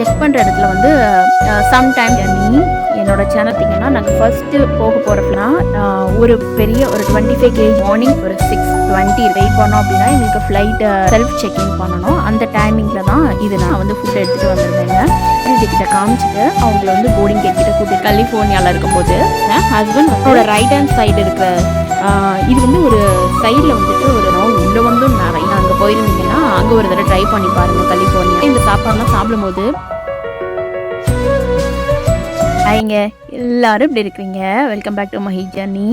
Check பண்ணுற இடத்துல வந்து சம்டைம் நீ என்னோட சேனல் பார்த்தீங்கன்னா நாங்கள் ஃபஸ்ட்டு போக போகிறோம்னா ஒரு பெரிய ஒரு டுவெண்ட்டி ஃபைவ் கேஜ் மார்னிங் ஒரு சிக்ஸ் டுவெண்ட்டி வெயிட் பண்ணோம் அப்படின்னா எங்களுக்கு ஃப்ளைட்டை செல்ஃப் செக்கிங் பண்ணணும். அந்த டைமிங்கில் தான் இது நான் வந்து ஃபுட் எடுத்துகிட்டு வந்திருந்தேங்க. கிட்ட காமிச்சிட்டு அவங்கள வந்து போர்டிங் கேட் கிட்ட கூட்டிட்டு கலிஃபோர்னியாவில் இருக்கும்போது ஹஸ்பண்ட் அவரோட ரைட் ஹேண்ட் சைடு இருக்கிற இது வந்து ஒரு சைடில் வந்துட்டு போயிருந்தீங்கன்னா அங்கே ஒரு தடவை ட்ரை பண்ணி பாருங்க கலிஃபோர்னியா. இந்த சாப்பாடுலாம் சாப்பிடும்போது ஐங்க எல்லாரும் இப்படி இருக்கிறீங்க? Welcome back to Mahi journey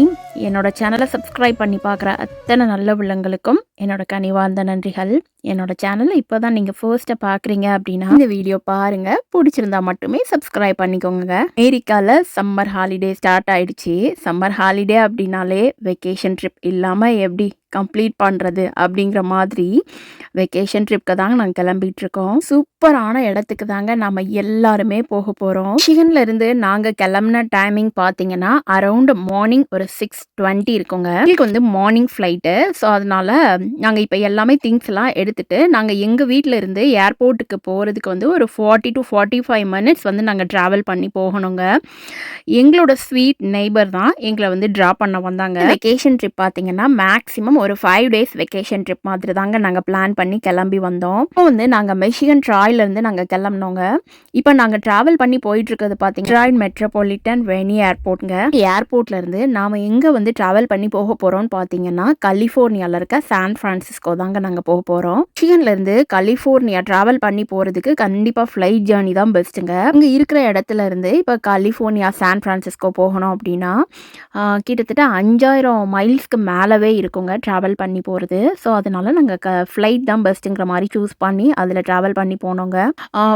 என்னோட சேனலை சப்ஸ்கிரைப் பண்ணி பார்க்குற அத்தனை நல்ல உள்ளங்களுக்கும் என்னோட கனிவார்ந்த நன்றிகள். என்னோட சேனலை இப்போ தான் நீங்கள் ஃபர்ஸ்ட்டை பார்க்குறீங்க அப்படின்னா இந்த வீடியோ பாருங்கள் பிடிச்சிருந்தா மட்டுமே சப்ஸ்கிரைப் பண்ணிக்கோங்க. அமெரிக்காவில் சம்மர் ஹாலிடே ஸ்டார்ட் ஆயிடுச்சு. சம்மர் ஹாலிடே அப்படின்னாலே வெக்கேஷன் ட்ரிப் இல்லாமல் எப்படி கம்ப்ளீட் பண்ணுறது அப்படிங்கிற மாதிரி வெக்கேஷன் ட்ரிப்க்கு தாங்க நாங்கள் கிளம்பிகிட்ருக்கோம் சூப்பரான இடத்துக்கு தாங்க நம்ம எல்லாருமே போக போகிறோம் சிகன்லேருந்து இருந்து நாங்கள் கிளம்புன டைமிங் பார்த்தீங்கன்னா அரௌண்ட் மார்னிங் ஒரு சிக்ஸ் டுவெண்ட்டி இருக்குங்க. எங்களுக்கு வந்து மார்னிங் ஃப்ளைட்டு ஸோ அதனால நாங்கள் இப்போ எல்லாமே திங்ஸ் எல்லாம் எடுத்துகிட்டு நாங்கள் எங்கள் வீட்டில் இருந்து ஏர்போர்ட்டுக்கு போகிறதுக்கு வந்து ஒரு forty to forty five minutes வந்து நாங்கள் ட்ராவல் பண்ணி போகணுங்க. எங்களோட ஸ்வீட் நெய்பர் தான் எங்களை வந்து ட்ரா பண்ண வந்தாங்க. வெக்கேஷன் ட்ரிப் பார்த்தீங்கன்னா மேக்ஸிமம் ஒரு ஃபைவ் டேஸ் வெக்கேஷன் ட்ரிப் மாதிரி தாங்க நாங்கள் பிளான் பண்ணி கிளம்பி வந்தோம். இப்போ வந்து நாங்கள் மெஷிகன் ட்ராயிலேருந்து நாங்கள் கிளம்பினோங்க. இப்போ நாங்கள் ட்ராவல் பண்ணி போயிட்டு இருக்கிறது பார்த்தீங்கன்னா ட்ராயின் மெட்ரோபாலிட்டன் வெனி ஏர்போர்ட்டுங்க ஏர்போர்ட்லேருந்து நாம் நாம எங்கே வந்து ட்ராவல் பண்ணி போக போகிறோம்னு பார்த்தீங்கன்னா கலிஃபோர்னியாவில் இருக்க சான் ஃப்ரான்சிஸ்கோ தாங்க நாங்கள் போக போகிறோம் மிஷிகன்ல இருந்து கலிஃபோர்னியா ட்ராவல் பண்ணி போகிறதுக்கு கண்டிப்பாக ஃப்ளைட் ஜேர்னி தான் பெஸ்ட்டுங்க இங்கே இருக்கிற இடத்துல இருந்து இப்போ கலிஃபோர்னியா சான் ஃப்ரான்சிஸ்கோ போகணும் அப்படின்னா கிட்டத்தட்ட அஞ்சாயிரம் மைல்ஸ்க்கு மேலவே இருக்குங்க ட்ராவல் பண்ணி போகிறது ஸோ அதனால நாங்கள் க ஃப்ளைட் தான் பெஸ்ட்டுங்கிற மாதிரி சூஸ் பண்ணி அதில் ட்ராவல் பண்ணி போனோங்க.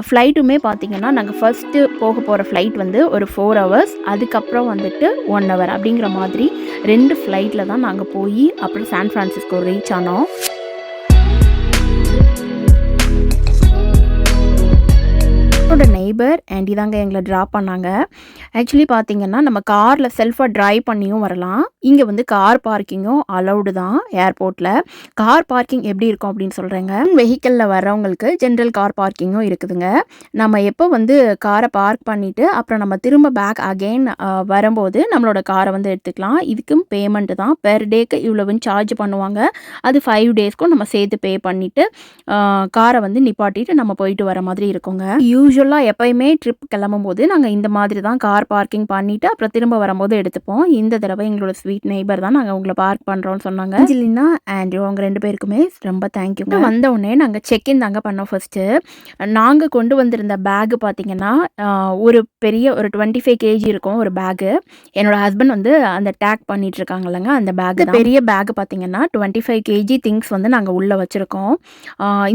ஃப்ளைட்டுமே பார்த்தீங்கன்னா நாங்கள் ஃபஸ்ட்டு போக போகிற ஃப்ளைட் வந்து ஒரு ஃபோர் ஹவர்ஸ் அதுக்கப்புறம் வந்துட்டு ஒன் ஹவர் அப்படிங்கிற மாதிரி ரெண்டு ஃப்ளைட்டில் தான் நாங்கள் போய் அப்புறம் சான் ஃப்ரான்சிஸ்கோ ரீச் ஆனோம். உடனே ஊபர் ஆண்டி தாங்க எங்களை ட்ராப் பண்ணாங்க. ஆக்சுவலி பார்த்தீங்கன்னா நம்ம காரில் செல்ஃபாக ட்ரைவ் பண்ணியும் வரலாம். இங்கே வந்து கார் பார்க்கிங்கும் அலௌடு தான் ஏர்போர்ட்டில் கார் பார்க்கிங் எப்படி இருக்கும் அப்படின்னு சொல்கிறேங்க வெஹிக்கிளில் வர்றவங்களுக்கு ஜென்ரல் கார் பார்க்கிங்கும் இருக்குதுங்க. நம்ம எப்போ வந்து காரை பார்க் பண்ணிவிட்டு அப்புறம் நம்ம திரும்ப பேக் அகெயின் வரும்போது நம்மளோட காரை வந்து எடுத்துக்கலாம். இதுக்கும் பேமெண்ட் தான். பெர் டேக்கு இவ்வளவுன்னு சார்ஜ் பண்ணுவாங்க. அது ஃபைவ் டேஸ்க்கும் நம்ம சேர்த்து பே பண்ணிவிட்டு காரை வந்து நிப்பாட்டிட்டு நம்ம போயிட்டு வர மாதிரி இருக்குங்க. யூஸ்வலாக எப்பயுமே ட்ரிப் கிளம்பும் போது நாங்கள் இந்த மாதிரி தான் கார் பார்க்கிங் பண்ணிவிட்டு அப்புறம் திரும்ப வரும்போது எடுத்துப்போம். இந்த தடவை எங்களோட ஸ்வீட் நெய்பர் தான் நாங்கள் உங்களை பார்க் பண்ணுறோம்னு சொன்னாங்க. அஞ்சலினா ஆண்ட்ரூ அவங்க ரெண்டு பேருக்குமே ரொம்ப தேங்க்யூங்க வந்த உடனே நாங்கள் செக்இன் தாங்க பண்ணோம் ஃபர்ஸ்ட்டு நாங்கள் கொண்டு வந்திருந்த பேகு பார்த்தீங்கன்னா ஒரு பெரிய ஒரு டுவெண்ட்டி ஃபைவ் கேஜி இருக்கும் ஒரு பேகு என்னோட ஹஸ்பண்ட் வந்து அந்த டேக் பண்ணிட்டு இருக்காங்கல்லங்க அந்த பேக் பெரிய பேக் பார்த்தீங்கன்னா டுவெண்ட்டி ஃபைவ் கேஜி திங்ஸ் வந்து நாங்கள் உள்ளே வச்சுருக்கோம்.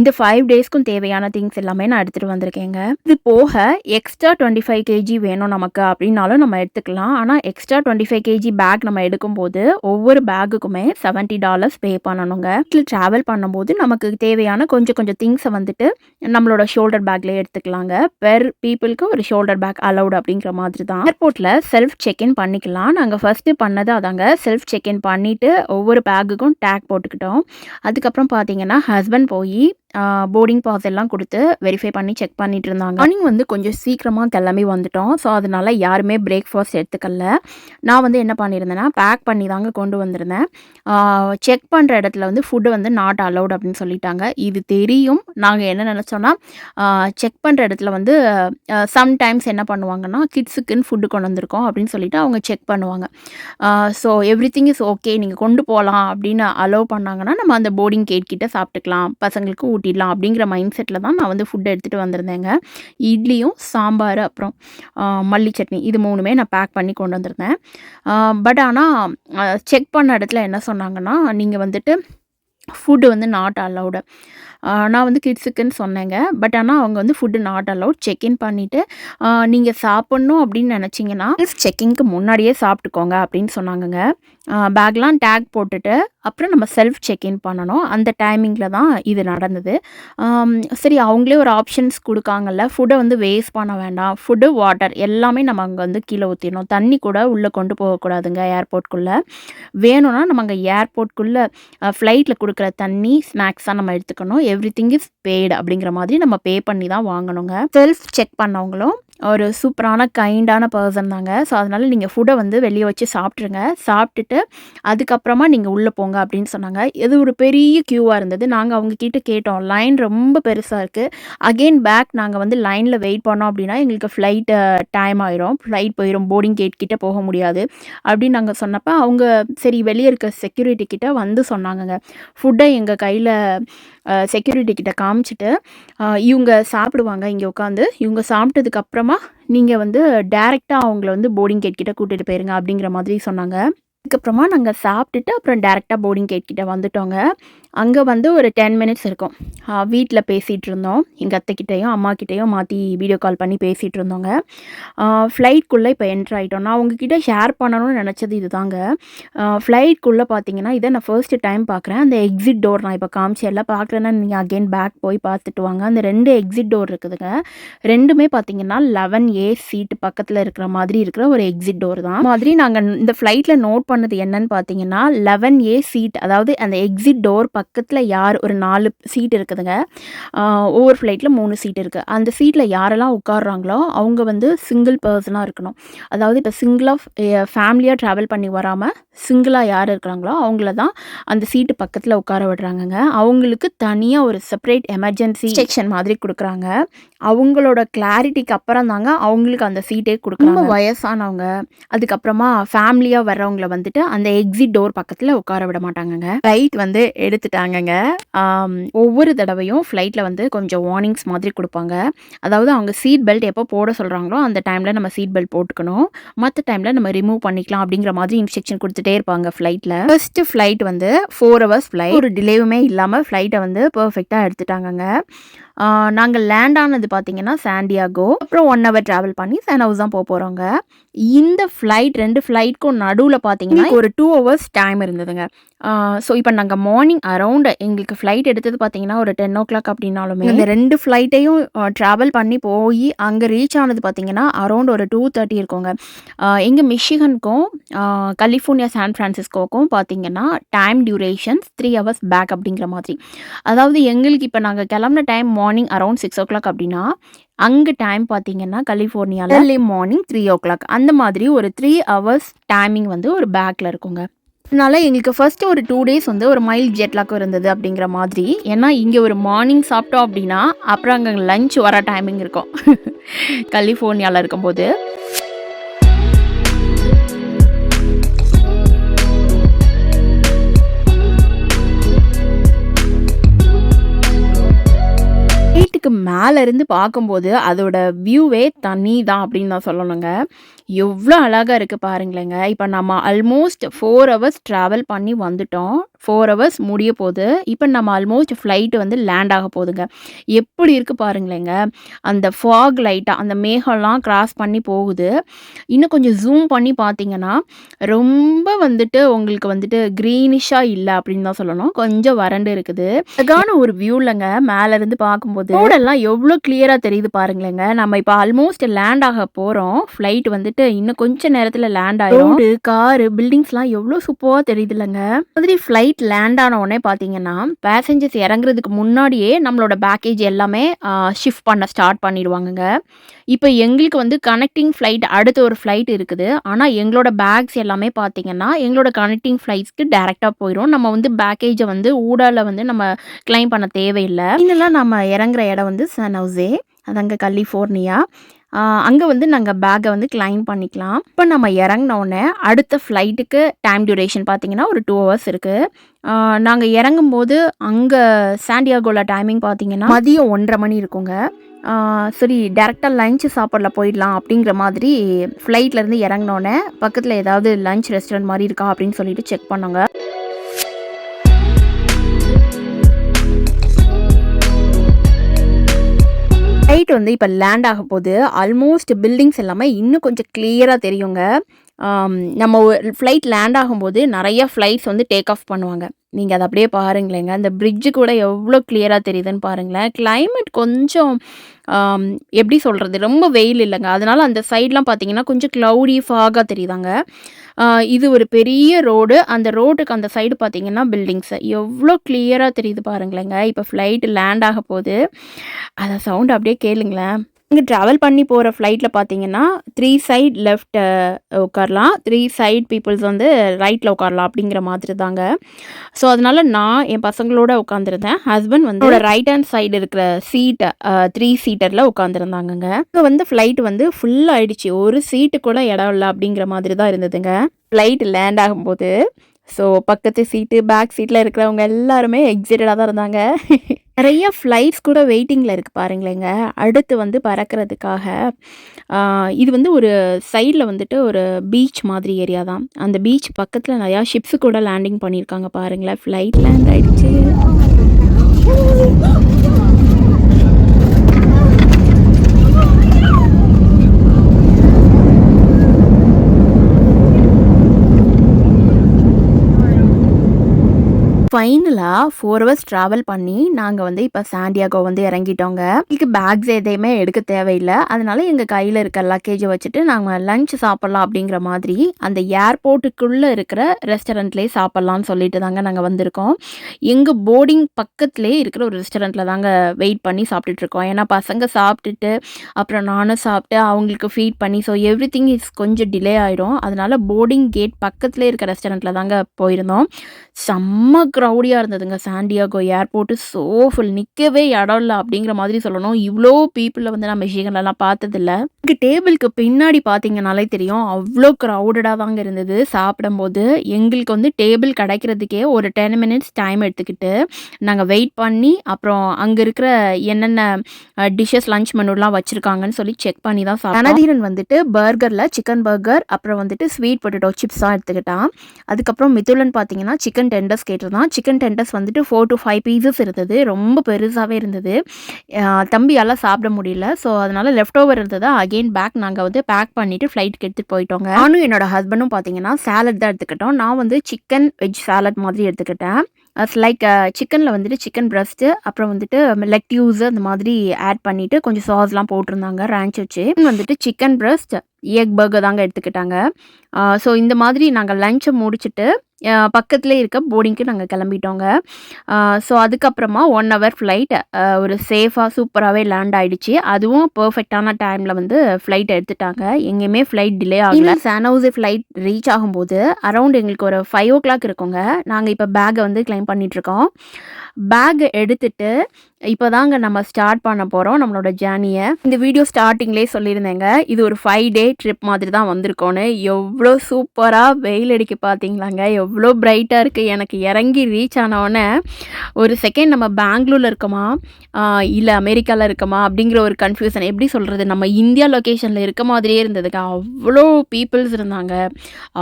இந்த ஃபைவ் டேஸ்க்கும் தேவையான திங்ஸ் எல்லாமே நான் எடுத்துகிட்டு வந்திருக்கேங்க. இது போக எக்ஸ்ட்ரா டுவெண்ட்டி ஃபைவ் கேஜி வேணும் நமக்கு அப்படின்னாலும் நம்ம எடுத்துக்கலாம். ஆனால் extra twenty five KG bag நம்ம எடுக்கும்போது ஒவ்வொரு பேக்குக்குமே செவன்ட்டி டாலர்ஸ் பே பண்ணணுங்க. ட்ராவல் பண்ணும்போது நமக்கு தேவையான கொஞ்சம் கொஞ்சம் திங்ஸை வந்துட்டு நம்மளோட ஷோல்டர் பேக்லேயே எடுத்துக்கலாங்க. பெர் பீப்புளுக்கு ஒரு ஷோல்டர் பேக் அலௌட் அப்படிங்கிற மாதிரி தான் ஏர்போர்ட்டில் செல்ஃப் செக்இன் பண்ணிக்கலாம். நாங்கள் ஃபஸ்ட்டு பண்ணது அதாங்க செல்ஃப் செக்இன் பண்ணிவிட்டு ஒவ்வொரு பேக்குக்கும் டேக் போட்டுக்கிட்டோம். அதுக்கப்புறம் பார்த்தீங்கன்னா ஹஸ்பண்ட் போய் போர்டிங் பாஸ் எல்லாம் கொடுத்து வெரிஃபை பண்ணி செக் பண்ணிட்டு இருந்தாங்க. மார்னிங் வந்து கொஞ்சம் சீக்கிரமாக கிளம்பி வந்துட்டோம். ஸோ அதனால யாருமே பிரேக்ஃபாஸ்ட் எடுத்துக்கல. நான் வந்து என்ன பண்ணியிருந்தேன்னா பேக் பண்ணி தாங்க கொண்டு வந்திருந்தேன். செக் பண்ணுற இடத்துல வந்து ஃபுட்டு வந்து நாட் அலௌட் அப்படின்னு சொல்லிட்டாங்க. இது தெரியும். நாங்கள் என்ன நினச்சோன்னா செக் பண்ணுற இடத்துல வந்து சம்டைம்ஸ் என்ன பண்ணுவாங்கன்னா கிட்ஸுக்குன்னு ஃபுட்டு கொண்டு வந்திருக்கோம் அப்படின்னு சொல்லிட்டு அவங்க செக் பண்ணுவாங்க. So everything is okay நீங்கள் கொண்டு போகலாம் அப்படின்னு அலோவ் பண்ணாங்கன்னா நம்ம அந்த போர்டிங் கேட் கிட்ட சாப்பிட்டுக்கலாம். பசங்களுக்கு ஊட்டிடலாம் அப்படிங்கிற மைண்ட் செட்டில் தான் நான் வந்து ஃபுட் எடுத்துகிட்டு வந்திருந்தேங்க. இட்லியும் சாம்பார் அப்புறம் மல்லி சட்னி இது மூணுமே நான் பேக் பண்ணி கொண்டு வந்திருந்தேன். பட் ஆனால் செக் பண்ண இடத்துல என்ன சொன்னாங்கன்னா நீங்கள் வந்துட்டு ஃபுட்டு வந்து நாட் அலௌடு நான் வந்து கிட்ஸுக்குன்னு சொன்னேங்க. பட் ஆனால் அவங்க வந்து ஃபுட்டு நாட் அலவுட் செக்இன் பண்ணிவிட்டு நீங்கள் சாப்பிட்ணும் அப்படின்னு நினச்சிங்கன்னா செக்கிங்க்கு முன்னாடியே சாப்பிட்டுக்கோங்க அப்படின்னு சொன்னாங்கங்க. பேக்லாம் டேக் போட்டுட்டு அப்புறம் நம்ம செல்ஃப் செக்இன் பண்ணணும். அந்த டைமிங்கில் தான் இது நடந்தது. சரி அவங்களே ஒரு ஆப்ஷன்ஸ் கொடுக்காங்கல்ல. ஃபுட்டை வந்து வேஸ்ட் பண்ண வேண்டாம். ஃபுட்டு வாட்டர் எல்லாமே நம்ம அங்கே வந்து கீழே ஊற்றிடணும் தண்ணி கூட உள்ளே கொண்டு போகக்கூடாதுங்க ஏர்போர்ட்குள்ளே. வேணும்னா நம்ம அங்கே ஏர்போர்ட்குள்ளே ஃப்ளைட்டில் கொடுக்குற தண்ணி ஸ்நாக்ஸாக நம்ம எடுத்துக்கணும். எவ்ரிதிங் இஸ் பெய்டு அப்படிங்கிற மாதிரி நம்ம பே பண்ணி தான் வாங்கணுங்க. செல்ஃப் செக் பண்ணவங்களும் ஒரு சூப்பரான கைண்டான பர்சன் தாங்க. ஸோ, அதனால் நீங்கள் ஃபுட்டை வந்து வெளியே வச்சு சாப்பிட்ருங்க சாப்பிட்டுட்டு அதுக்கப்புறமா நீங்கள் உள்ளே போங்க அப்படின்னு சொன்னாங்க. இது ஒரு பெரிய க்யூவாக இருந்தது. நாங்கள் அவங்கக்கிட்ட கேட்டோம். லைன் ரொம்ப பெருசாக இருக்குது அகைன் பேக் நாங்கள் வந்து லைனில் வெயிட் பண்ணோம் அப்படின்னா, எங்களுக்கு ஃப்ளைட்டு டைம் ஆயிரும். ஃப்ளைட் போயிடும் போர்டிங் கேட் கிட்டே போக முடியாது. அப்படின்னு நாங்கள் சொன்னப்போ அவங்க சரி வெளியே இருக்க செக்யூரிட்டி கிட்டே வந்து சொன்னாங்கங்க. ஃபுட்டை எங்கள் கையில் செக்யூரிட்டி கிட்ட காமிச்சிட்டு இவங்க சாப்பிடுவாங்க இங்கே உட்காந்து. இவங்க சாப்பிட்டதுக்கு அப்புறமா வந்து டேரெக்டாக அவங்கள வந்து போர்டிங் கேட் கிட்ட கூட்டிகிட்டு போயிருங்க அப்படிங்கிற மாதிரி சொன்னாங்க. அதுக்கப்புறமா நாங்கள் சாப்பிட்டுட்டு அப்புறம் டேரெக்டாக போர்டிங் கேட் கிட்ட வந்துட்டோங்க. அங்கே வந்து ஒரு 10 மினிட்ஸ் இருக்கும். வீட்டில் பேசிகிட்டு இருந்தோம். எங்கள் அத்தைகிட்டயும், அம்மாகிட்டயும் மாற்றி வீடியோ கால் பண்ணி பேசிகிட்டு இருந்தோங்க. ஃப்ளைட்குள்ளே இப்போ என்ட்ரு ஆகிட்டோம் நான் உங்ககிட்ட ஷேர் பண்ணணும்னு நினச்சது இதுதாங்க. ஃப்ளைட்குள்ளே பார்த்தீங்கன்னா, இதை நான் ஃபர்ஸ்ட் டைம் பார்க்குறேன். அந்த எக்ஸிட் டோர் நான் இப்போ இப்ப எல்லாம் பார்க்குறேன்னா நீங்கள் அகைன் பேக் போய் பார்த்துட்டு வாங்க. அந்த ரெண்டு எக்ஸிட் டோர் இருக்குதுங்க. ரெண்டுமே பார்த்தீங்கன்னா, 11 ஏ சீட்டு பக்கத்தில் இருக்கிற மாதிரி இருக்கிற ஒரு எக்ஸிட் டோர் தான். மாதிரி நாங்கள் இந்த ஃப்ளைட்டில் நோட் பண்ணது என்னன்னு பார்த்தீங்கன்னா, 11 ஏ சீட் அதாவது அந்த எக்ஸிட் டோர் பக்கத்தில் யார் ஒரு நாலு சீட் இருக்குதுங்க. ஒவ்வொரு ஃப்ளைட்டில் மூணு சீட் இருக்குது அந்த சீட்டில் யாரெல்லாம் உட்கார்றாங்களோ, அவங்க வந்து சிங்கிள் பர்சனாக இருக்கணும். அதாவது இப்போ சிங்கிளாக ஃபேமிலியாக ட்ராவல் பண்ணி வராமல் சிங்கிளா யார் இருக்கிறாங்களோ, அவங்கள தான் அந்த சீட்டு பக்கத்துல உட்கார விடுறாங்கங்க. அவங்களுக்கு தனியா ஒரு செப்பரேட் எமர்ஜென்சி செக்ஷன் மாதிரி குடுக்குறாங்க. அவங்களோட கிளாரிட்டிக்கு அப்புறம் தாங்க அவங்களுக்கு அந்த சீட்டே குடுக்குறாங்க. வயசானவங்க, அதுக்கப்புறமா ஃபேமிலியா வர்றவங்கள வந்துட்டு அந்த எக்ஸிட் டோர் பக்கத்துல உட்கார விட மாட்டாங்கங்க. ஃப்ளைட் வந்து எடுத்துட்டாங்கங்க. ஒவ்வொரு தடவையும் ஃப்ளைட்ல வந்து கொஞ்சம் வார்னிங்ஸ் மாதிரி குடுப்பாங்க. அதாவது அவங்க சீட் பெல்ட் எப்போ போட சொல்றாங்களோ, அந்த டைம்ல நம்ம சீட் பெல்ட் போட்டுக்கணும். மத்த டைம்ல நம்ம ரிமூவ் பண்ணிக்கலாம் அப்படிங்கிற மாதிரி இன்ஸ்ட்ரக்ஷன் குடுத்துட்டே இருப்பாங்க ஃப்ளைட்ல. ஃபர்ஸ்ட் ஃப்ளைட் வந்து ஃபோர் ஹவர்ஸ் ஃப்ளைட். ஒரு டிலேவுமே இல்லாமல் ஃப்ளைட்டை வந்து பர்ஃபெக்டாக எடுத்துட்டாங்கங்க. அ நாங்க லேண்ட் ஆனது பார்த்தீங்கன்னா, சாண்டியாகோ. அப்புறம் 1 ஹவர் டிராவல் பண்ணி சான் ஹவுஸ் தான் போப்போறோங்க. இந்த ஃப்ளைட் 2 ஃப்ளைட்க்கும் நடுவுல பார்த்தீங்கன்னா, ஒரு 2 ஹவர்ஸ் டைம் இருந்ததுங்க. ஸோ, இப்ப நாங்க மார்னிங் அரவுண்ட் எங்களுக்கு ஃப்ளைட் எடுத்தது பார்த்தீங்கன்னா, ஒரு 10:00 அப்படின்னாலுமே, இந்த 2 ஃப்ளைட்டையும் டிராவல் பண்ணி போயி அங்க ரீச் ஆனது பார்த்தீங்கன்னா, அரவுண்ட் ஒரு 2:30 இருக்குங்க. அ எங்க மிஷிகனுக்கும், கலிஃபோர்னியா சான் பிரான்சிஸ்கோக்கும் பார்த்தீங்கன்னா, டைம் டியூரேஷன்ஸ் 3 ஹவர்ஸ் பேக் அப்படிங்கிற மாதிரி. அதாவது எங்களுக்கு இப்ப நாங்க கிளம்புன டைம் மார்னிங் அரவுண்ட் 6:00 அப்படின்னா, அங்க டைம் பார்த்தீங்கன்னா, கலிஃபோர்னியால ஏர்லி மார்னிங் 3:00 அந்த மாதிரி ஒரு 3 ஹவர்ஸ் டைமிங் வந்து ஒரு பேக்ல இருக்குங்க. அதனால எங்களுக்கு ஃபர்ஸ்ட் ஒரு 2 டேஸ் வந்து ஒரு மைல்ட் ஜெட் லாக் இருந்தது அப்படிங்கிற மாதிரி. ஏன்னா, இங்க ஒரு மார்னிங் சாப்பிட்டோம் அப்படின்னா, அப்புறம் அங்க லஞ்ச் வர டைமிங் இருக்கும். கலிஃபோர்னியால இருக்கும்போது. மேல இருந்து பார்க்கும்போது, அதோட வியூவே தனி தான் அப்படின்னு தான் சொல்லணுங்க. எவ்வளோ அழகாக இருக்குது பாருங்களேங்க. இப்போ நம்ம ஆல்மோஸ்ட் ஃபோர் ஹவர்ஸ் ட்ராவல் பண்ணி வந்துட்டோம். ஃபோர் ஹவர்ஸ் முடிய போகுது இப்போ நம்ம ஆல்மோஸ்ட் ஃப்ளைட்டு வந்து லேண்ட் ஆக போகுதுங்க எப்படி இருக்குது பாருங்களேங்க. அந்த ஃபாக் லைட்டாக அந்த மேகம்லாம் க்ராஸ் பண்ணி போகுது. இன்னும் கொஞ்சம் ஜூம் பண்ணி பார்த்தீங்கன்னா, ரொம்ப வந்துட்டு உங்களுக்கு வந்துட்டு க்ரீனிஷாக இல்லை அப்படின்னு தான் சொல்லணும். கொஞ்சம் வறண்டு இருக்குது. அழகான ஒரு வியூலங்க மேலேருந்து பார்க்கும்போது. ரோடெல்லாம் எவ்வளோ கிளியராக தெரியுது பாருங்களேங்க. நம்ம இப்போ ஆல்மோஸ்ட் லேண்ட் ஆக போகிறோம் ஃப்ளைட் வந்துட்டு இன்னும் கொஞ்ச நேரத்துல லேண்ட் ஆயிரும். ரோடு, காரு, பில்டிங்ஸ்லாம் எவ்ளோ சூப்பரா தெரியுதுல்லங்க. மாதிரி ஃப்ளைட் லேண்ட் ஆன உடனே பார்த்தீங்கன்னா, பேசஞ்சர்ஸ் இறங்குறதுக்கு முன்னாடியே நம்மளோட பேக்கேஜ் எல்லாமே ஷிஃப்ட் பண்ண ஸ்டார்ட் பண்ணிடுவாங்கங்க. இப்ப எங்களுக்கு வந்து கனெக்டிங் ஃப்ளைட் அடுத்து ஒரு ஃப்ளைட் இருக்குது. ஆனா, எங்களோட பேக்ஸ் எல்லாமே பார்த்தீங்கன்னா, எங்களோட கனெக்டிங் ஃப்ளைட்ஸ்க்கு டைரக்ட்டா போயிரும். நம்ம வந்து பேக்கேஜ வந்து ஊடால வந்து நம்ம கிளைம் பண்ண தேவையில்ல. ஃபைனலா நம்ம இறங்குற இடம் வந்து சான் ஹவுஸே. அதாங்க கலிஃபோர்னியா. அங்கே வந்து நாங்கள் பேக்கை வந்து கிளைம் பண்ணிக்கலாம். இப்போ நம்ம இறங்கினோடனே அடுத்த ஃப்ளைட்டுக்கு டைம் டியூரேஷன் பார்த்தீங்கன்னா, ஒரு டூ ஹவர்ஸ் இருக்குது நாங்கள் இறங்கும் இறங்கும்போது அங்கே சாண்டியாகோவில் டைமிங் பார்த்தீங்கன்னா, மதியம் 1:30 மணி இருக்குங்க. சரி டேரெக்டாக லஞ்சு சாப்பாடில் போயிடலாம் அப்படிங்கிற மாதிரி ஃப்ளைட்ல இருந்து பக்கத்தில் ஏதாவது லஞ்ச் ரெஸ்டாரண்ட் மாதிரி இருக்கா அப்படின்னு சொல்லிட்டு செக் பண்ணோங்க. ஃப்ளைட் வந்து இப்ப லேண்ட் ஆக போது. ஆல்மோஸ்ட் பில்டிங்ஸ் எல்லாமே இன்னும் கொஞ்சம் கிளியரா தெரியுங்க. நம்ம ஒரு ஃப்ளைட் லேண்ட் ஆகும்போது நிறைய ஃப்ளைட்ஸ் வந்து டேக் ஆஃப் பண்ணுவாங்க. நீங்கள் அதை அப்படியே பாருங்களேங்க. அந்த பிரிட்ஜு கூட எவ்வளோ கிளியராக தெரியுதுன்னு பாருங்களேன். கிளைமேட் கொஞ்சம் எப்படி சொல்கிறது ரொம்ப வெயில் இல்லைங்க அதனால் அந்த சைட்லாம் பார்த்தீங்கன்னா, கொஞ்சம் க்ளவுடி ஃபாகாக தெரியுதாங்க. இது ஒரு பெரிய ரோடு. அந்த ரோட்டுக்கு அந்த சைடு பார்த்தீங்கன்னா, பில்டிங்ஸு எவ்வளோ கிளியராக தெரியுது பாருங்களேங்க. இப்போ ஃப்ளைட் லேண்ட் ஆக போகுது அதை சவுண்ட் அப்படியே கேளுங்களேன். இங்க ட்ராவல் பண்ணி போற ஃப்ளைட்ல பார்த்தீங்கன்னா, 3 சைட் லெஃப்ட் உட்காரலாம். 3 சைட் பீப்பிள்ஸ் வந்து ரைட்ல உட்காரலாம் அப்படிங்கிற மாதிரி தாங்க. ஸோ, அதனால நான் என் பசங்களோட உட்காந்துருந்தேன். ஹஸ்பண்ட் வந்து ரைட் ஹேண்ட் சைடு இருக்கிற சீட் 3 சீட்டர்ல உட்காந்துருந்தாங்கங்க. இங்க வந்து ஃப்ளைட் வந்து ஃபுல் ஆயிடுச்சு. ஒரு சீட்டு கூட இடம் இல்ல அப்படிங்கிற மாதிரி தான் இருந்ததுங்க. ஃப்ளைட் லேண்ட் ஆகும்போது. ஸோ, பக்கத்து சீட்டு, பேக் சீட்ல இருக்கிறவங்க எல்லாருமே எக்ஸைட்டடா தான் இருந்தாங்க. நிறைய ஃப்ளைட்ஸ் கூட வெயிட்டிங்கில் இருக்கு பாருங்களேங்க. அடுத்து வந்து பறக்கிறதுக்காக. ஆ இது வந்து ஒரு சைட்ல வந்துட்டு ஒரு பீச் மாதிரி ஏரியா தான். அந்த பீச் பக்கத்துல நெறையா ஷிப்ஸ் கூட லேண்டிங் பண்ணியிருக்காங்க பாருங்களேன். ஃப்ளைட் லேண்ட் ஆயிடுச்சு. ஃபைனலாக ஃபோர் ஹவர்ஸ் ட்ராவல் பண்ணி நாங்கள் வந்து இப்போ சாண்டியாகோ வந்து இறங்கிட்டோங்க. எங்களுக்கு பேக்ஸ் எதையுமே எடுக்க தேவையில்லை அதனால எங்கள் கையில் இருக்க லக்கேஜை வச்சுட்டு நாங்கள் லஞ்ச் சாப்பிட்லாம் அப்படிங்கிற மாதிரி அந்த ஏர்போர்ட்டுக்குள்ளே இருக்கிற ரெஸ்டாரண்ட்லேயே சாப்பிட்லான்னு சொல்லிட்டு தாங்க நாங்கள் வந்திருக்கோம். எங்கள் போர்டிங் பக்கத்துலேயே இருக்கிற ஒரு ரெஸ்டாரண்ட்டில் தாங்க வெயிட் பண்ணி சாப்பிட்டுட்ருக்கோம் ஏன்னா பசங்க சாப்பிட்டுட்டு, அப்புறம் நானும் சாப்பிட்டு அவங்களுக்கு ஃபீட் பண்ணி ஸோ எவ்ரிதிங் இஸ் கொஞ்சம் டிலே ஆகிடும் அதனால போர்டிங் கேட் பக்கத்துலேயே இருக்க ரெஸ்டாரண்ட்டில் தாங்க போயிருந்தோம். செம்ம க்ரௌடியாக இருந்ததுங்க. San Diego airport so full. நிற்கவே இடம் இல்லை அப்படிங்கிற மாதிரி சொல்லணும். இவ்வளோ பீப்புளை வந்து நான் மிஷிகன்லலாம் பார்த்ததில்ல. எங்க டேபிளுக்கு பின்னாடி பார்த்தீங்கனாலே தெரியும். அவ்வளோ க்ரௌடடாக தாங்க இருந்தது சாப்பிடும்போது. எங்களுக்கு வந்து டேபிள் கிடைக்கிறதுக்கே ஒரு 10 மினிட்ஸ் டைம் எடுத்துக்கிட்டு, நாங்கள் வெயிட் பண்ணி, அப்புறம் அங்கே இருக்கிற என்னென்ன டிஷ்ஷஸ் லஞ்ச் மெனுலாம் வச்சுருக்காங்கன்னு சொல்லி செக் பண்ணி தான் சாப்பிட்டோம். ரணதீரன் வந்துட்டு பர்கரில் சிக்கன் பர்கர், அப்புறம் வந்துட்டு ஸ்வீட் பொட்டேட்டோ சிப்ஸ் தான் எடுத்துக்கிட்டான். அதுக்கப்புறம் மிதுலன் பார்த்தீங்கன்னா, சிக்கன் டெண்டர்ஸ் கேட்டிருந்தான். சிக்கன் டெண்டர்ஸ் வந்துட்டு ஃபோர் டூ 5 பீசஸ் இருந்தது. ரொம்ப பெருசாகவே இருந்தது. தம்பியால் சாப்பிட முடியல. ஸோ, அதனால் லெஃப்ட் ஓவர் இருந்ததை அகைன் பேக் நாங்கள் வந்து பேக் பண்ணிவிட்டு ஃப்ளைட்க்கு எடுத்துகிட்டு போயிட்டோங்க. நானும் என்னோட ஹஸ்பண்டும் பார்த்தீங்கன்னா, சாலட் தான் எடுத்துக்கிட்டோம். நான் வந்து சிக்கன் வெஜ் சாலட் மாதிரி எடுத்துக்கிட்டேன். அஸ் லைக் சிக்கனில் வந்துட்டு சிக்கன் பிரஸ்ட்டு, அப்புறம் வந்துட்டு லெட்யூஸ் அந்த மாதிரி ஆட் பண்ணிவிட்டு கொஞ்சம் சாஸ்லாம் போட்டிருந்தாங்க ரேஞ்ச் வச்சு. வந்துட்டு சிக்கன் பிரஸ்ட், எக் பர்கர் தாங்க எடுத்துக்கிட்டாங்க. ஸோ, இந்த மாதிரி நாங்கள் லஞ்சை முடிச்சுட்டு, பக்கத்துலேயே இருக்க போர்டிங்க்கு நாங்கள் கிளம்பிட்டோங்க. ஸோ, அதுக்கப்புறமா ஒன் ஹவர் ஃப்ளைட் ஒரு சேஃபாக சூப்பராகவே லேண்ட் ஆகிடுச்சு அதுவும் பர்ஃபெக்டான டைமில் வந்து ஃப்ளைட் எடுத்துட்டாங்க. எங்கேயுமே ஃப்ளைட் டிலே ஆகல. சான் ஃப்ளைட் ரீச் ஆகும்போது அரவுண்ட் எங்களுக்கு ஒரு 5:00 இருக்குங்க. நாங்கள் இப்போ பேக்கை வந்து கிளைம் பண்ணிகிட்ருக்கோம் பேக் எடுத்துட்டு, இப்போ தாங்க நம்ம ஸ்டார்ட் பண்ண போகிறோம் நம்மளோட ஜேர்னியை இந்த வீடியோ ஸ்டார்ட்டிங்லேயே சொல்லியிருந்தேங்க. இது ஒரு ஃபைவ் டே ட்ரிப் மாதிரி தான் வந்திருக்கோன்னு. எவ்வளோ சூப்பராக வெயில் அடிக்கு பார்த்தீங்களாங்க. எவ்வளோ பிரைட்டாக இருக்குது எனக்கு இறங்கி ரீச் ஆன ஒரு செகண்ட் நம்ம பெங்களூரில் இருக்கோமா? இல்லை அமெரிக்காவில் இருக்கோமா? அப்படிங்கிற ஒரு கன்ஃப்யூஷன். எப்படி சொல்கிறது நம்ம இந்தியா லொக்கேஷனில் இருக்க மாதிரியே இருந்ததுக்கு அவ்வளோ பீப்புள்ஸ் இருந்தாங்க.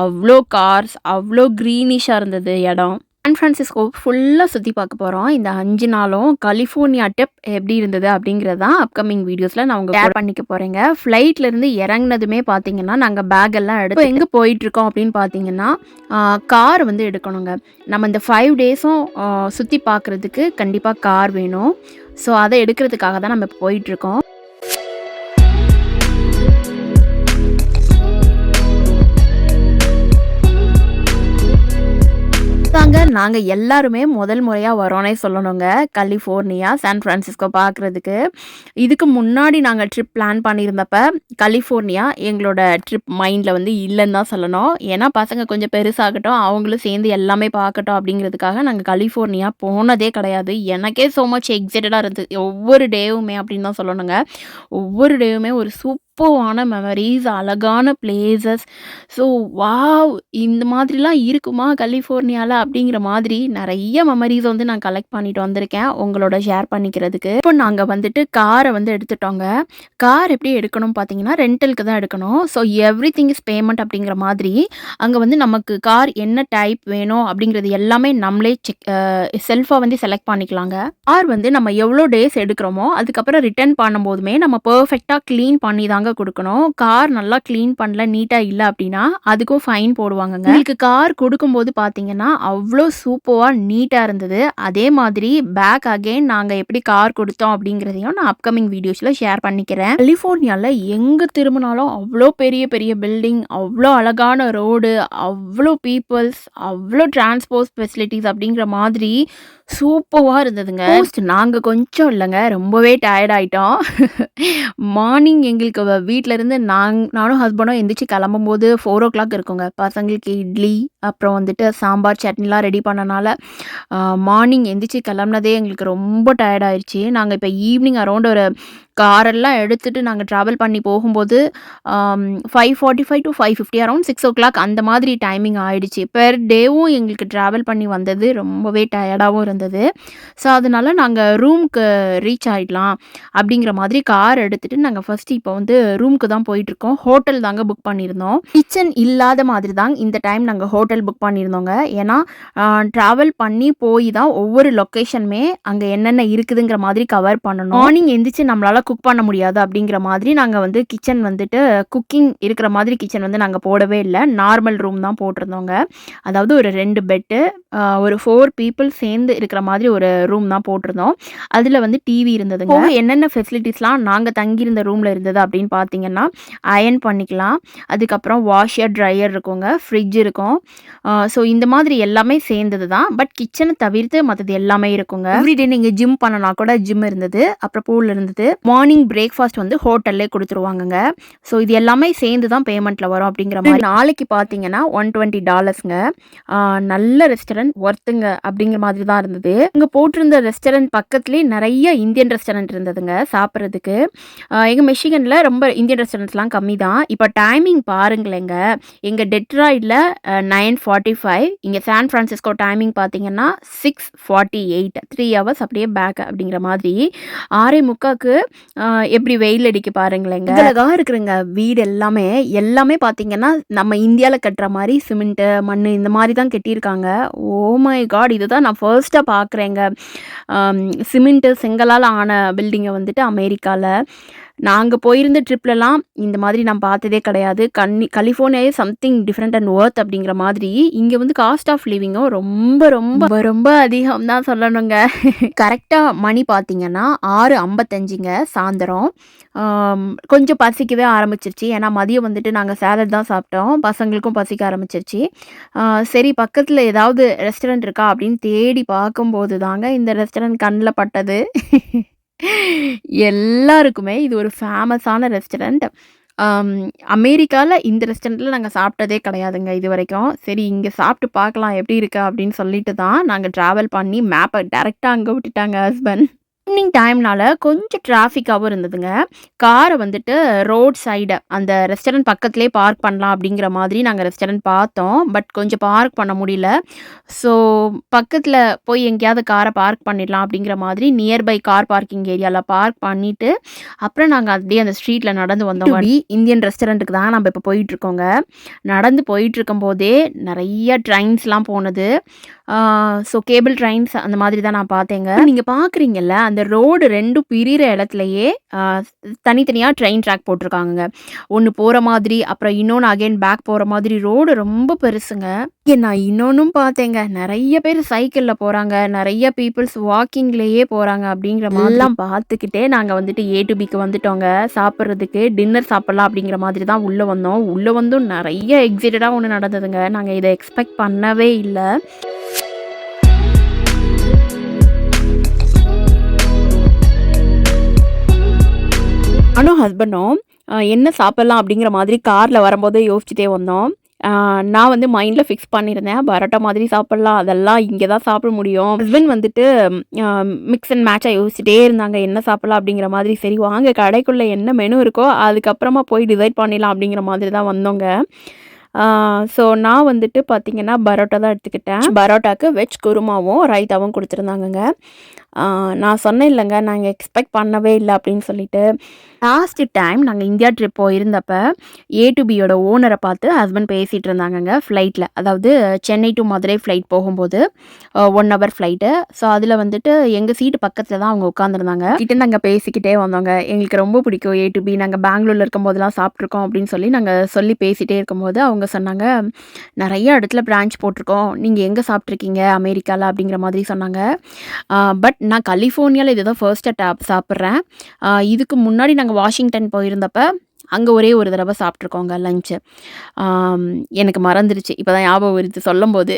அவ்வளோ கார்ஸ், அவ்வளோ க்ரீனிஷாக இருந்தது இடம். சான் ஃப்ரான்சிஸ்கோ ஃபுல்லா சுத்தி பார்க்க போறோம். இந்த 5 நாளும் கலிஃபோர்னியா ட்ரிப் எப்படி இருந்தது அப்படிங்கிறது தான் அப்கமிங் வீடியோஸ்ல நான் உங்க ஷேர் பண்ணிக்க போறேங்க. ஃப்ளைட்ல இருந்து இறங்குனதுமே பார்த்தீங்கன்னா, நாங்க பேக் எல்லாம் எடுத்து எங்க போயிட்டுருக்கோம் அப்படின்னு பார்த்தீங்கன்னா, கார் வந்து எடுக்கணுங்க. நம்ம இந்த 5 டேஸும் சுத்தி பார்க்குறதுக்கு கண்டிப்பா கார் வேணும். ஸோ, அத எடுக்கிறதுக்காக தான் நம்ம போயிட்டுருக்கோம். நாங்கள் எல்லாருமே முதல் முறையாக வரோன்னே சொல்லணுங்க. கலிஃபோர்னியா, சான் ஃப்ரான்சிஸ்கோ பார்க்குறதுக்கு. இதுக்கு முன்னாடி நாங்கள் ட்ரிப் பிளான் பண்ணியிருந்தப்ப, கலிஃபோர்னியா எங்களோட ட்ரிப் மைண்டில் வந்து இல்லைன்னு தான் சொல்லணும். ஏன்னா பசங்க கொஞ்சம் பெருசாகட்டும், அவங்களும் சேர்ந்து எல்லாமே பார்க்கட்டும் அப்படிங்கிறதுக்காக நாங்கள் கலிஃபோர்னியா போனதே கிடையாது. எனக்கே ஸோ மச் எக்ஸைட்டடாக இருந்தது. ஒவ்வொரு டேவுமே அப்படின்னு தான் சொல்லணுங்க. ஒவ்வொரு டேவுமே ஒரு சூப்பர்வான மெமரிஸ் அழகான பிளேசஸ் ஸோ, வாவ்! இந்த மாதிரிலாம் இருக்குமா கலிஃபோர்னியாவில் அப்படிங்கிற மாதிரி நிறைய மெமரிஸ் வந்து நான் கலெக்ட் பண்ணிட்டு வந்திருக்கேன். உங்களோட ஷேர் பண்ணிக்கிறதுக்கு. இப்போ நாங்கள் வந்துட்டு காரை வந்து எடுத்துட்டோங்க. கார் எப்படி எடுக்கணும் பார்த்தீங்கன்னா, ரெண்டலுக்கு தான் எடுக்கணும். So, everything is payment அப்படிங்கிற மாதிரி, அங்கே வந்து நமக்கு கார் என்ன டைப் வேணும் அப்படிங்கிறது எல்லாமே நம்மளே செக் செல்ஃபாக வந்து செலக்ட் பண்ணிக்கலாங்க. கார் வந்து நம்ம எவ்வளோ டேஸ் எடுக்கிறோமோ, அதுக்கப்புறம் ரிட்டர்ன் பண்ணும்போதுமே நம்ம பர்ஃபெக்டாக க்ளீன் பண்ணி தாங்க தாங்க கொடுக்கணும் கார் நல்லா கிளீன் பண்ணல, நீட்டாக இல்லை அப்படின்னா அதுக்கும் ஃபைன் போடுவாங்கங்க. உங்களுக்கு கார் கொடுக்கும்போது பார்த்தீங்கன்னா, அவ்வளோ சூப்பராக நீட்டாக இருந்தது. அதே மாதிரி பேக் அகெயின் நாங்கள் எப்படி கார் கொடுத்தோம் அப்படிங்கிறதையும் நான் அப்கமிங் வீடியோஸில் ஷேர் பண்ணிக்கிறேன். கலிஃபோர்னியாவில் எங்கே திரும்பினாலும் அவ்வளோ பெரிய பெரிய பில்டிங், அவ்வளோ அழகான ரோடு, அவ்வளோ பீப்புள்ஸ் அவ்வளோ டிரான்ஸ்போர்ட் ஃபெசிலிட்டிஸ் அப்படிங்கிற மாதிரி சூப்பர்வா இருந்ததுங்க. போஸ்ட் நாங்க கொஞ்சம் இல்லங்க, ரொம்பவே டயர்ட் ஆயிட்டோம். மார்னிங் எங்களுக்கு வ வீட்லருந்து நாங் நானும் ஹஸ்பண்டும் எந்திரிச்சு கிளம்பும்போது 4:00 இருக்குங்க. பசங்களுக்கு இட்லி, அப்புறம் வந்துட்டு சாம்பார், சட்னிலாம் ரெடி பண்ணனால, அ மார்னிங் எந்திரிச்சு கிளம்புனதே எங்களுக்கு ரொம்ப டயர்ட் ஆயிருச்சு. நாங்க இப்ப ஈவினிங் அரவுண்ட் ஒரு காரெல்லாம் எடுத்துகிட்டு நாங்கள் ட்ராவல் பண்ணி போகும்போது, five forty five to 5:50 around 6:00 அந்த மாதிரி டைமிங் ஆகிடுச்சு பெர் டேவும் எங்களுக்கு ட்ராவல் பண்ணி வந்தது ரொம்பவே டயர்டாகவும் இருந்தது. ஸோ, அதனால நாங்கள் ரூம்க்கு ரீச் ஆயிடலாம் அப்படிங்கிற மாதிரி கார் எடுத்துகிட்டு நாங்கள் ஃபர்ஸ்ட்டு இப்போ வந்து ரூமுக்கு தான் போயிட்டுருக்கோம். ஹோட்டல் தாங்க புக் பண்ணியிருந்தோம். கிச்சன் இல்லாத மாதிரி தான் இந்த டைம் நாங்கள் ஹோட்டல் புக் பண்ணியிருந்தோங்க. ஏன்னா, ட்ராவல் பண்ணி போய் தான் ஒவ்வொரு லொக்கேஷனுமே அங்கே என்னென்ன இருக்குதுங்கிற மாதிரி கவர் பண்ணணும். மார்னிங் எந்திரிச்சு நம்மளால் குக் பண்ண முடியாது அப்டிங்கிற மாதிரி நாங்க வந்து கிச்சன் வந்துட்டு குக்கிங் இருக்கிற மாதிரி கிச்சன் வந்து நாங்க போடவே இல்ல. நார்மல் ரூம் தான் போட்டிருந்தோங்க. அதாவது ஒரு 2 பெட்டு, ஒரு 4 பீப்பிள் சேர்ந்து இருக்கிற மாதிரி ஒரு ரூம் தான் போட்டிருந்தோம். அதுல வந்து டிவி இருந்ததுங்க. என்னென்ன ஃபெசிலிட்டீஸ்லாம் நாங்க தங்கியிருந்த ரூம்ல இருந்தது அப்டின்னு பார்த்தீங்கன்னா, அயர்ன் பண்ணிக்கலாம். அதுக்கப்புறம் வாஷர், ட்ரையர் இருக்குங்க. ஃப்ரிட்ஜ் இருக்கும். ஸோ, இந்த மாதிரி எல்லாமே சேர்ந்தது தான். பட் கிச்சன தவிர்த்து மத்தது எல்லாமே இருக்குங்க. எவ்ரிடே நீங்க ஜிம் பண்ணனா கூட ஜிம் இருந்தது. அப்புறம் பூல் இருந்தது. மார்னிங் பிரேக்ஃபாஸ்ட் வந்து ஹோட்டல்லே குடுத்துருவாங்கங்க. ஸோ, இது எல்லாமே சேர்ந்து தான் பேமெண்ட்ல வரும் அப்டிங்கிற மாரி. நாளைக்கு பார்த்தீங்கன்னா, $120ங்க. அ நல்ல ரெஸ்டாரண்ட் ஒர்த்துங்க அப்டிங்கிற மாதிரி தான் இருந்தது. அங்க போட்டிருந்த ரெஸ்டாரண்ட் பக்கத்திலேயே நெறைய இந்தியன் ரெஸ்டாரண்ட் இருந்ததுங்க சாப்பிடுறதுக்கு. அ எங்க மிச்சிகன்ல ரொம்ப இந்தியன் ரெஸ்டாரண்ட்ஸ்லாம் கம்மி தான். இப்ப டைமிங் பாருங்களேங்க. எங்க டெட்ராய்ட்ல அ 9:45 இங்க சான் பிரான்சிஸ்கோ டைமிங் பார்த்தீங்கன்னா, 6:48 3 ஹவர்ஸ் அப்டியே பேக் அப்டிங்கிற மாதிரி 6:45க்கு எப்படி வெயில் அடிக்கு பாருங்களேங்க. அழகாக இருக்குங்க வீடு எல்லாமே. எல்லாமே பார்த்தீங்கன்னா, நம்ம இந்தியால கட்டுற மாரி சிமெண்ட்டு, மண்ணு இந்த மாரி தான் கட்டியிருக்காங்க. Oh my God! இதுதான் நான் ஃபர்ஸ்ட்டா பார்க்குறேங்க. அம் சிமெண்ட்டு, செங்கலால ஆன பில்டிங்க வந்துட்டு அமெரிக்கால. நாங்கள் போயிருந்த ட்ரிப்லலாம் இந்த மாதிரி நான் பார்த்ததே கிடையாது. கன்னி கலிஃபோர்னியாவே சம்திங் டிஃப்ரெண்ட் அண்ட் ஒர்த் அப்படிங்கிற மாதிரி, இங்கே வந்து காஸ்ட் ஆஃப் லிவிங்கும் ரொம்ப ரொம்ப ரொம்ப அதிகம் தான் சொல்லணுங்க. கரெக்டாக மணி பார்த்தீங்கன்னா, 6:55ங்க சாயந்தரம். கொஞ்சம் பசிக்கவே ஆரம்பிச்சிருச்சு. ஏன்னா, மதியம் வந்துட்டு நாங்கள் சேலட் தான் சாப்பிட்டோம். பசங்களுக்கும் பசிக்க ஆரம்பிச்சிருச்சு. சரி பக்கத்தில் ஏதாவது ரெஸ்டாரண்ட் இருக்கா அப்படின்னு தேடி பார்க்கும்போது தாங்க இந்த ரெஸ்டாரண்ட் கண்ணில் பட்டது. எல்லாருக்குமே இது ஒரு ஃபேமஸான ரெஸ்டாரண்ட். அம் அமெரிக்கால இந்த ரெஸ்டாரண்ட்ல நாங்க சாப்பிட்டதே கிடையாதுங்க இதுவரைக்கும். சரி இங்க சாப்பிட்டு பார்க்கலாம் எப்படி இருக்கு அப்படின்னு சொல்லிட்டு தான் நாங்க ட்ராவல் பண்ணி மேப்ப டைரக்ட்டா அங்க விட்டுட்டாங்க ஹஸ்பண்ட். ஈவினிங் டைம்னால கொஞ்சம் டிராஃபிக்காவும் இருந்ததுங்க. கார வந்துட்டு ரோட் சைடு அந்த ரெஸ்டாரண்ட் பக்கத்திலேயே பார்க் பண்ணலாம் அப்டிங்கிற மாதிரி நாங்க ரெஸ்டாரண்ட் பார்த்தோம். பட் கொஞ்சம் பார்க் பண்ண முடியல. ஸோ, பக்கத்தில போய் எங்கேயாவது கார பார்க் பண்ணிடலாம் அப்டிங்கிற மாதிரி நியர்பை கார் பார்க்கிங் ஏரியால பார்க் பண்ணிட்டு, அப்புறம் நாங்க அப்டியே அந்த ஸ்ட்ரீட்ல நடந்து வந்தோங்க. இந்தியன் ரெஸ்டாரண்ட்டுக்கு தான் நம்ம இப்ப போயிட்டுருக்கோங்க. நடந்து போயிட்டுருக்கும்போதே நெறைய ட்ரெயின்ஸ்லாம் போனது. ஸோ, கேபிள் ட்ரெயின்ஸ் அந்த மாதிரி தான் நான் பார்த்தேங்க. நீங்க பார்க்குறீங்கல்ல, அந்த ரோடு 2ம் பிரியிற இடத்துலயே அ தனித்தனியா ட்ரெயின் ட்ராக் போட்டிருக்காங்கங்க. ஒண்ணு போற மாதிரி, அப்புறம் இன்னொன்னு அகைன் பேக் போற மாதிரி ரோடு ரொம்ப பெருசுங்க. இங்க நான் இன்னொன்னும் பார்த்தேங்க. நெறைய பேர் சைக்கிள்ல போறாங்க. நெறைய பீப்பிள்ஸ் வாக்கிங்லயே போறாங்க அப்டிங்கிற மாதிரிலாம் பார்த்துக்கிட்டே நாங்க வந்துட்டு ஏ டூ பிக்கு வந்துட்டோங்க. சாப்பிடுறதுக்கு டின்னர் சாப்பிடலாம் அப்டிங்கிற மாதிரி தான் உள்ள வந்தோம். உள்ள வந்தும் நெறைய எக்ஸைட்டடா ஒண்ணு நடந்ததுங்க. நாங்க இத எக்ஸ்பெக்ட் பண்ணவே இல்ல. நானும் ஹஸ்பண்டும் என்ன சாப்பிடலாம் அப்படிங்கிற மாதிரி காரில் வரும்போதே யோசிச்சுட்டே வந்தோம். நான் வந்து மைண்டில் ஃபிக்ஸ் பண்ணியிருந்தேன். பரோட்டா மாதிரி சாப்பிட்லாம் அதெல்லாம் இங்கே தான் சாப்பிட முடியும். ஹஸ்பண்ட் வந்துட்டு மிக்ஸ் அண்ட் மேட்சாக யோசிச்சுட்டே இருந்தாங்க. என்ன சாப்பிட்லாம் அப்படிங்கிற மாதிரி. சரி வாங்க கடைக்குள்ளே என்ன மெனு இருக்கோ, அதுக்கப்புறமா போய் டிசைட் பண்ணிடலாம் அப்படிங்கிற மாதிரி தான் வந்தோங்க. ஸோ, நான் வந்துட்டு பார்த்தீங்கன்னா, பரோட்டா தான் எடுத்துக்கிட்டேன். பரோட்டாக்கு வெஜ் குருமாவும், ரைத்தாவும் கொடுத்துருந்தாங்க நான் சொன்னேன் இல்லைங்க நாங்கள் எக்ஸ்பெக்ட் பண்ணவே இல்லை அப்படின்னு சொல்லிட்டு. லாஸ்ட் டைம் நாங்கள் இந்தியா ட்ரிப் போயிருந்தப்ப ஏ டு பியோட ஓனரை பார்த்து ஹஸ்பண்ட் பேசிகிட்டு இருந்தாங்கங்க ஃப்ளைட்டில் அதாவது சென்னை டு மதுரை ஃப்ளைட் போகும்போது ஒன் ஹவர் ஃப்ளைட்டு ஸோ அதில் வந்துட்டு எங்கள் சீட்டு பக்கத்தில் தான் அவங்க உட்காந்துருந்தாங்க கிட்ட நாங்கள் பேசிக்கிட்டே வந்தோங்க. எங்களுக்கு ரொம்ப பிடிக்கும் ஏ டு பி நாங்கள் பெங்களூரில் இருக்கும்போதெல்லாம் சாப்பிட்ருக்கோம் அப்படின்னு சொல்லி நாங்கள் சொல்லி பேசிகிட்டே இருக்கும்போது அவங்க சொன்னாங்க நிறைய இடத்துல பிரான்ச் போட்டிருக்கோம். நீங்கள் எங்கே சாப்பிட்ருக்கீங்க அமெரிக்காவில் அப்படிங்கிற மாதிரி சொன்னாங்க. பட் நான் கலிஃபோர்னியாவில் இதுதான் ஃபர்ஸ்ட் டேப் சாப்பிட்றேன். இதுக்கு முன்னாடி நாங்கள் வாஷிங்டன் போயிருந்தப்போ அங்கே ஒரே ஒரு தடவை சாப்பிட்ருக்கோங்க லஞ்சு எனக்கு மறந்துடுச்சு இப்போ தான் ஞாபகம் வருது சொல்லும்போது.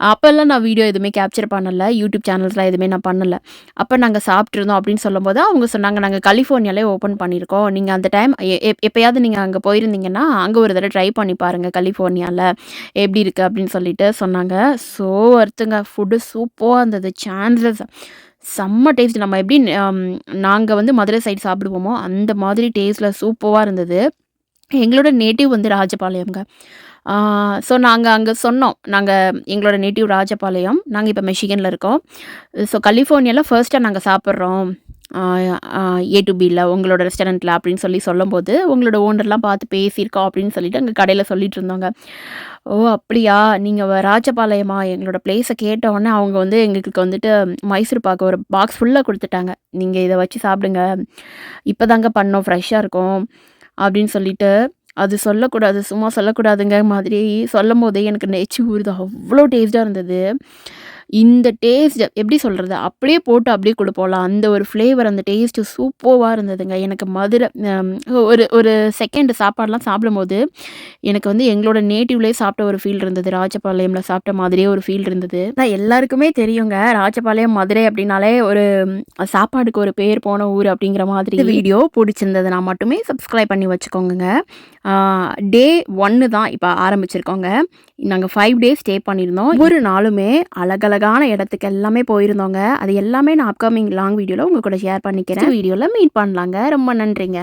அப்போல்லாம் நான் வீடியோ எதுவுமே கேப்சர் பண்ணலை. யூடியூப் சேனல்ஸ்லாம் எதுவுமே நான் பண்ணலை. அப்போ நாங்கள் சாப்பிட்ருந்தோம் அப்படின்னு சொல்லும்போது அவங்க சொன்னாங்க நாங்கள் கலிஃபோர்னியாலே ஓப்பன் பண்ணியிருக்கோம். நீங்கள் அந்த டைம் எப்போயாவது நீங்கள் அங்கே போயிருந்தீங்கன்னா அங்கே ஒரு தடவை ட்ரை பண்ணி பாருங்கள் கலிஃபோர்னியாவில் எப்படி இருக்குது அப்படின்னு சொல்லிட்டு சொன்னாங்க. ஸோ ஒருத்தங்க ஃபுட்டு சூப்பராக இருந்தது. சான்சஸ் செம்ம டேஸ்ட் நம்ம எப்படி நாங்கள் வந்து மதுரை சைடு சாப்பிடுவோமோ அந்த மாதிரி டேஸ்ட்டில் சூப்பராக இருந்தது. எங்களோட நேட்டிவ் வந்து ராஜபாளையம்ங்க. ஸோ நாங்கள் அங்கே சொன்னோம். நாங்கள் எங்களோட நேட்டிவ் ராஜபாளையம். நாங்கள் இப்போ மெஷிகனில் இருக்கோம். ஸோ கலிஃபோர்னியாவில் ஃபர்ஸ்ட்டாக நாங்கள் சாப்பிட்றோம். ஏ டு பியில் உங்களோட ரெஸ்டாரண்ட்டில் அப்படின்னு சொல்லி சொல்லும்போது உங்களோட ஓனர்லாம் பார்த்து பேசியிருக்கோம் அப்படின்னு சொல்லிட்டு அங்கே கடையில் சொல்லிட்டு இருந்தாங்க. ஓ அப்படியா? நீங்கள் ராஜபாளையமா? எங்களோட பிளேஸை கேட்டவுடனே அவங்க வந்து எங்களுக்கு வந்துட்டு மைசூர் பாக்கு ஒரு பாக்ஸ் ஃபுல்லாக கொடுத்துட்டாங்க. நீங்கள் இதை வச்சு சாப்பிடுங்க. இப்போ தாங்க பண்ணோம் ஃப்ரெஷ்ஷாக இருக்கும் அப்படின்னு சொல்லிட்டு அது சொல்லக்கூடாது சும்மா சொல்லக்கூடாதுங்க மாதிரி சொல்லும் போதே எனக்கு நெச்சு ஊறுது. அவ்வளோ டேஸ்ட்டாக இருந்தது. இந்த டேஸ்ட் எப்படி சொல்கிறது அப்படியே போட்டு அப்படியே கொடுப்போம்ல. அந்த ஒரு ஃப்ளேவர் அந்த டேஸ்ட்டு சூப்பராக இருந்ததுங்க. எனக்கு மதுரை ஒரு ஒரு செகண்ட் சாப்பாடெலாம் சாப்பிடும்போது எனக்கு வந்து எங்களோட நேட்டிவ்லேயே சாப்பிட்ட ஒரு ஃபீல் இருந்தது. ராஜபாளையமில் சாப்பிட்ட மாதிரியே ஒரு ஃபீல் இருந்தது. நான் எல்லாருக்குமே தெரியுங்க. ராஜபாளையம் மதுரை அப்படின்னாலே ஒரு சாப்பாடுக்கு ஒரு பேர் போன ஊர் அப்படிங்கிற மாதிரி வீடியோ பிடிச்சிருந்ததுனா மட்டுமே சப்ஸ்கிரைப் பண்ணி வச்சுக்கோங்க டே ஒன்று தான் இப்போ ஆரம்பிச்சிருக்கோங்க. நாங்கள் ஃபைவ் டேஸ் ஸ்டே பண்ணியிருந்தோம். ஒரு நாளுமே அழகான இடத்துக்கு எல்லாமே போயிருந்தோங்க. அது எல்லாமே நான் அப்கமிங் லாங் வீடியோவில் உங்கள் கூட ஷேர் பண்ணிக்கிறேன். வீடியோவில் மீட் பண்ணலாங்க. ரொம்ப நன்றிங்க.